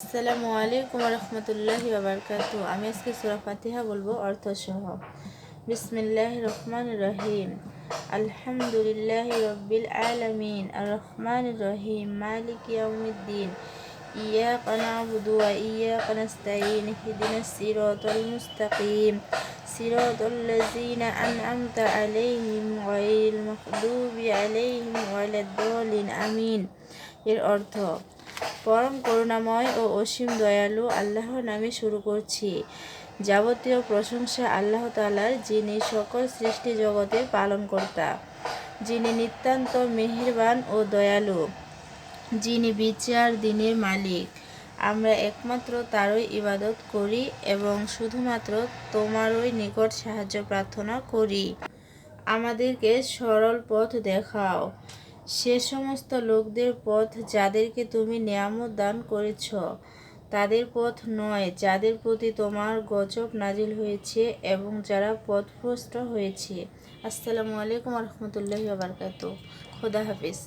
আসসালামু আলাইকুম রহমতুল্লাহি বাবরকাতু আমি আজকে সুরা ফাতিহা বলবো অর্থ সহ বিসমিল্লাহ রহমান রহিম আলহামদুলিল্লাহ রব্বিল আলামিন আর রহমান রহিম মালিক ইয়াউমিদ্দিন إياك نعبد وإياك نستعين اهدنا الصراط المستقيم صراط الذين أنعمت عليهم غير المغضوب عليهم ولا الضالين آمين এর অর্থ পরম করুণাময় ও অসীম দয়ালু আল্লাহর নামে শুরু করছি। যাবতীয় প্রশংসা আল্লাহ তালার যিনি সকল সৃষ্টি জগতের পালনকর্তা, যিনি নিতান্ত মেহেরবান ও দয়ালু, যিনি বিচার দিনের মালিক। আমরা একমাত্র তারই ইবাদত করি এবং শুধুমাত্র তোমারই নিকট সাহায্য প্রার্থনা করি। আমাদেরকে সরল পথ দেখাও। সে সমস্ত লোকদের পথ যাদেরকে তুমি নিয়ামত দান করেছ, তাদের পথ নয়, যাদের প্রতি তোমার গজব নাজিল হয়েছে এবং যারা পথভ্রষ্ট হয়েছে। আসসালামু আলাইকুম রহমতুল্লাহ বারকাত খোদা হাফিজ।